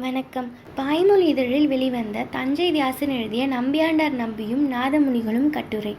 வணக்கம். பாய்மொழி இதழில் வெளிவந்த தஞ்சை வியாசன் எழுதிய நம்பியாண்டார் நம்பியும் நாதமுனிகளும் கட்டுரை.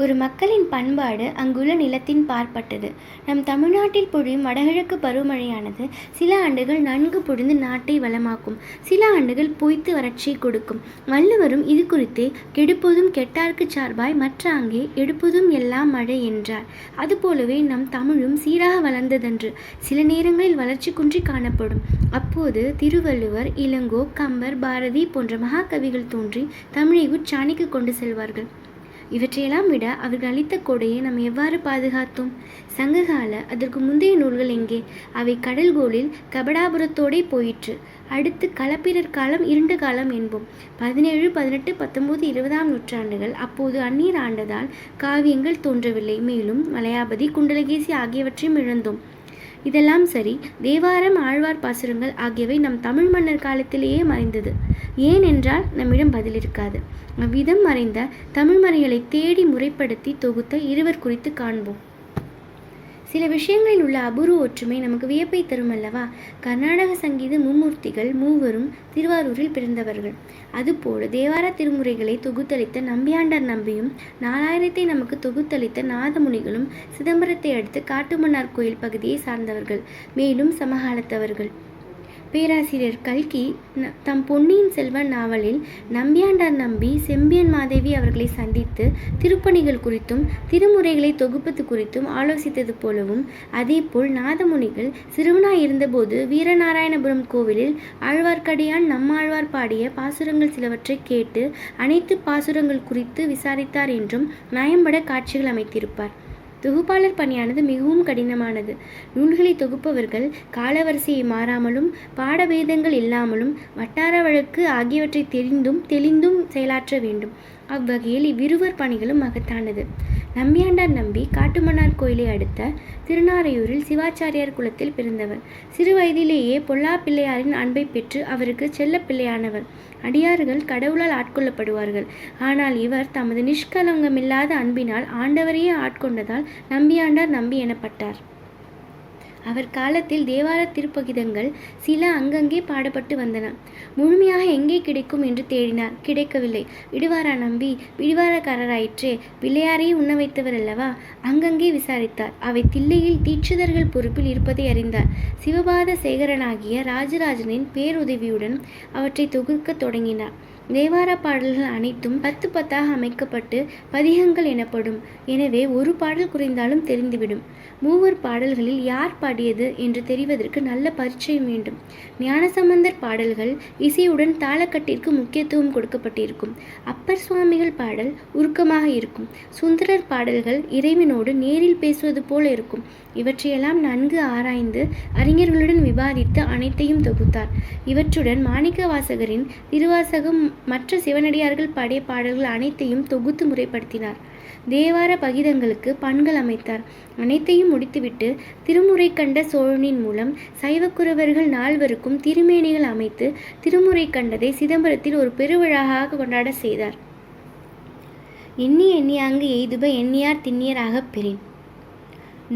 ஒரு மக்களின் பண்பாடு அங்குள்ள நிலத்தின் பார்ப்பட்டது. நம் தமிழ்நாட்டில் பொழியும் வடகிழக்கு பருவமழையானது சில ஆண்டுகள் நன்கு பொழிந்து நாட்டை வளமாக்கும். சில ஆண்டுகள் பொய்த்து வறட்சியை கொடுக்கும். வள்ளுவரும் இது குறித்தே கெடுப்பதும் கெட்டார்க்கு சார்பாய் மற்ற அங்கே எடுப்பதும் எல்லாம் மழை என்றார். அதுபோலவே நம் தமிழும் சீராக வளர்ந்ததன்று. சில நேரங்களில் வளர்ச்சி குன்றி காணப்படும். அப்போது திருவள்ளுவர் இளங்கோ கம்பர் பாரதி போன்ற மகாகவிகள் தோன்றி தமிழை உச்சாணிக்கு கொண்டு செல்வார்கள். இவற்றையெல்லாம் விட அவர்கள் அளித்த கொடையை நாம் எவ்வாறு பாதுகாத்தோம்? சங்ககால அதற்கு முந்தைய நூல்கள் எங்கே? அவை கடல்கோளில் கபடாபுரத்தோடே போயிற்று. அடுத்து களப்பிரர் காலம் இருண்ட காலம் என்போம். பதினேழு பதினெட்டு பத்தொன்பது இருபதாம் நூற்றாண்டுகள். அப்போது அந்நீர் ஆண்டதால் காவியங்கள் தோன்றவில்லை. மேலும் மலையாபதி குண்டலகேசி ஆகியவற்றையும் இழந்தோம். இதெல்லாம் சரி தேவாரம் ஆழ்வார் பாசுரங்கள் ஆகியவை நம் தமிழ் மன்னர் காலத்திலேயே மறைந்தது. ஏன் என்றால் நம்மிடம் பதில் இருக்காது அவ்விதம் மறைந்த தமிழ் மறைகளை தேடி முறைப்படுத்தி தொகுத்த இருவர் குறித்து காண்போம். சில விஷயங்களில் உள்ள அபூர்வ ஒற்றுமை நமக்கு வியப்பை தரும் அல்லவா கர்நாடக சங்கீத மும்மூர்த்திகள் மூவரும் திருவாரூரில் பிறந்தவர்கள். அதுபோல தேவார திருமுறைகளை தொகுத்தளித்த நம்பியாண்டார் நம்பியும் நாலாயிரத்தை நமக்கு தொகுத்தளித்த நாதமுனிகளும் சிதம்பரத்தை அடுத்து காட்டுமன்னார் கோயில் பகுதியை சார்ந்தவர்கள். மேலும் சமகாலத்தவர்கள். பேராசிரியர் கல்கி ந- தம் பொன்னியின் செல்வன் நாவலில் நம்பியாண்டார் நம்பி செம்பியன் மாதேவி அவர்களை சந்தித்து திருப்பணிகள் குறித்தும் திருமுறைகளை தொகுப்பது குறித்தும் ஆலோசித்தது போலவும் அதேபோல் நாதமுனிகள் சிறுவனாய் இருந்தபோது வீரநாராயணபுரம் கோவிலில் ஆழ்வார்க்கடியான் நம்மாழ்வார் பாடிய பாசுரங்கள் சிலவற்றை கேட்டு அனைத்து பாசுரங்கள் குறித்து விசாரித்தார் என்றும் நயம்பட காட்சிகள் அமைத்திருப்பார். தொகுப்பாளர் பணியானது மிகவும் கடினமானது. நூல்களை தொகுப்பவர்கள் காலவரிசையை மாறாமலும் பாடபேதங்கள் இல்லாமலும் வட்டார வழக்கு ஆகியவற்றை தெரிந்தும் தெளிந்தும் செயலாற்ற வேண்டும். அவ்வகையில் இவ்விருவர் பணிகளும் மகத்தானது. நம்பியாண்டார் நம்பி காட்டுமன்னார் கோயிலை அடுத்த திருநாரையூரில் சிவாச்சாரியார் குலத்தில் பிறந்தவர். சிறு வயதிலேயே பொல்லா பிள்ளையாரின் அன்பை பெற்று அவருக்கு செல்ல பிள்ளையானவர். அடியார்கள் கடவுளால் ஆட்கொள்ளப்படுவார்கள். ஆனால் இவர் தமது நிஷ்கலங்கமில்லாத அன்பினால் ஆண்டவரையே ஆட்கொண்டதால் நம்பியாண்டார் நம்பி எனப்பட்டார். அவர் காலத்தில் தேவார திருப்பகிதங்கள் சில அங்கங்கே பாடப்பட்டு வந்தன. முழுமையாக எங்கே கிடைக்கும் என்று தேடினார். கிடைக்கவில்லை. இடுவாரா நம்பி பிடிவாரக்காரராயிற்றே பிள்ளையாரையே உண்ண வைத்தவர் அல்லவா அங்கங்கே விசாரித்தார். அவை தில்லையில் தீட்சிதர்கள் பொறுப்பில் இருப்பதை அறிந்தார். சிவபாத சேகரனாகிய ராஜராஜனின் பேருதவியுடன் அவற்றை தொகுக்கத் தொடங்கினார். தேவார பாடல்கள் அனைத்தும் பத்து பத்தாக அமைக்கப்பட்டு பதிகங்கள் எனப்படும். எனவே ஒரு பாடல் குறைந்தாலும் தெரிந்துவிடும். மூவர் பாடல்களில் யார் பாடியது என்று தெரிவதற்கு நல்ல பரிச்சயம் வேண்டும். ஞானசம்பந்தர் பாடல்கள் இசையுடன் தாளக்கட்டிற்கு முக்கியத்துவம் கொடுக்கப்பட்டிருக்கும். அப்பர் சுவாமிகள் பாடல் உருக்கமாக இருக்கும். சுந்தரர் பாடல்கள் இறைவனோடு நேரில் பேசுவது போல இருக்கும். இவற்றையெல்லாம் நன்கு ஆராய்ந்து அறிஞர்களுடன் விவாதித்து அனைத்தையும் தொகுத்தார். இவற்றுடன் மாணிக்க வாசகரின் திருவாசகம் மற்ற சிவனடியார்கள் பாடிய பாடல்கள் அனைத்தையும் தொகுத்து முறைப்படுத்தினார். தேவார பகிதங்களுக்கு பண்கள் அமைத்தார். அனைத்தையும் முடித்துவிட்டு திருமுறை கண்ட சோழனின் மூலம் சைவக்குறவர்கள் நால்வருக்கும் திருமேனிகள் அமைத்து திருமுறை கண்டதை சிதம்பரத்தில் ஒரு பெருவிழாவாக கொண்டாட செய்தார். எண்ணி எண்ணி அங்கு எய்துப எண்ணியார் திண்ணியராகப் பெறேன்.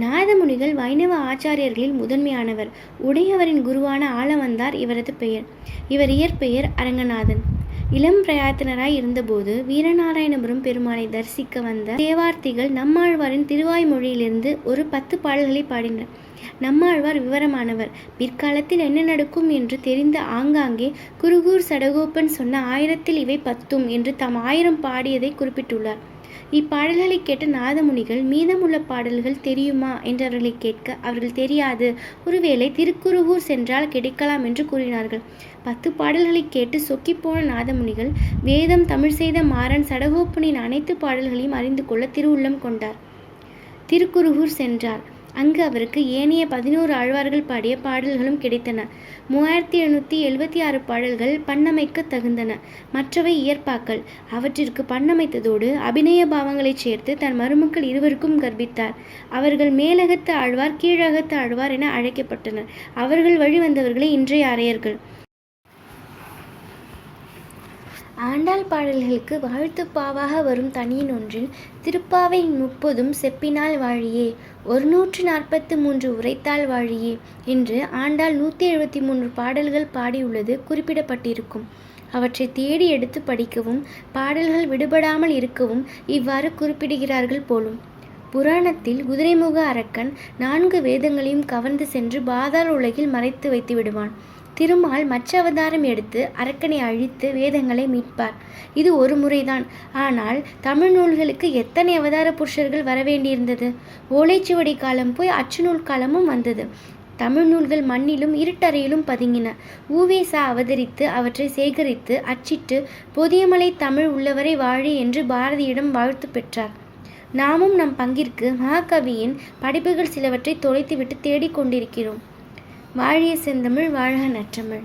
நாதமுனிகள் வைணவ ஆச்சாரியர்களில் முதன்மையானவர். உடையவரின் குருவான ஆளவந்தார் இவரது பெயர். இவர் இயற்பெயர் அரங்கநாதன். இளம் பிரயாத்தனராய் இருந்தபோது வீரநாராயணபுரம் பெருமானை தரிசிக்க வந்த தேவார்த்திகள் நம்மாழ்வாரின் திருவாய்மொழியிலிருந்து ஒரு பத்து பாடல்களை பாடினர். நம்மாழ்வார் விவரமானவர். பிற்காலத்தில் என்ன நடக்கும் என்று தெரிந்த ஆங்காங்கே குருகூர் சடகோப்பன் சொன்ன ஆயிரத்தில் இவை பத்தும் என்று தாம் ஆயிரம் பாடியதை குறிப்பிட்டுள்ளார். இப்பாடல்களை கேட்ட நாதமுனிகள் மீதமுள்ள பாடல்கள் தெரியுமா? என்றவர்களை கேட்க அவர்கள் தெரியாது. ஒருவேளை திருக்குருகூர் சென்றால் கிடைக்கலாம் என்று கூறினார்கள். பத்து பாடல்களை கேட்டு சொக்கிப்போன நாதமுனிகள் வேதம் தமிழ் செய்த மாறன் சடகோப்பனின் அனைத்து பாடல்களையும் அறிந்து கொள்ள திருவுள்ளம் கொண்டார். திருக்குருகூர் சென்றார். அங்கு அவருக்கு ஏனைய பதினோரு ஆழ்வார்கள் பாடிய பாடல்களும் கிடைத்தன. மூவாயிரத்தி எழுநூற்றி எழுபத்தி ஆறு பாடல்கள் பண்ணமைக்க தகுந்தன. மற்றவை இயற்பாக்கள். அவற்றிற்கு பண்ணமைத்ததோடு அபிநய பாவங்களைச் சேர்த்து தன் மருமக்கள் இருவருக்கும் கற்பித்தார். அவர்கள் மேலகத்து ஆழ்வார் கீழகத்து ஆழ்வார் என அழைக்கப்பட்டனர். அவர்கள் வழி வந்தவர்களே இன்றைய அறையர்கள் ஆண்டாள் பாடல்களுக்கு வாழ்த்துப்பாவாக வரும் தனியின் ஒன்றில் திருப்பாவை முப்பதும் செப்பினால் வாழியே ஒரு நூற்று நாற்பத்து மூன்று உரைத்தால் வாழியே என்று ஆண்டாள் நூற்றி எழுபத்தி மூன்று பாடல்கள் பாடியுள்ளது குறிப்பிடப்பட்டிருக்கும். அவற்றை தேடி எடுத்து படிக்கவும் பாடல்கள் விடுபடாமல் இருக்கவும் இவ்வாறு குறிப்பிடுகிறார்கள் போலும். புராணத்தில் குதிரைமுக அரக்கன் நான்கு வேதங்களையும் கவர்ந்து சென்று பாதாள உலகில் மறைத்து வைத்து விடுவான். திருமால் மற்ற அவதாரம் எடுத்து அரக்கனை அழித்து வேதங்களை மீட்பார். இது ஒரு முறைதான். ஆனால் தமிழ் நூல்களுக்கு எத்தனை அவதார புருஷர்கள் வரவேண்டியிருந்தது ஓலைச்சுவடி காலம் போய் அச்சுநூல் காலமும் வந்தது. தமிழ் நூல்கள் மண்ணிலும் இருட்டறையிலும் பதுங்கின. ஊவேசா அவதரித்து அவற்றை சேகரித்து அச்சிட்டு பொதியமலை தமிழ் உள்ளவரை வாழி என்று பாரதியிடம் வாழ்த்து பெற்றார். நாமும் நம் பங்கிற்கு மகாகவியின் படைப்புகள் சிலவற்றை தொலைத்துவிட்டு தேடிக் கொண்டிருக்கிறோம் வாழிய செந்தமிழ் வாழ்க நற்றமிழ்.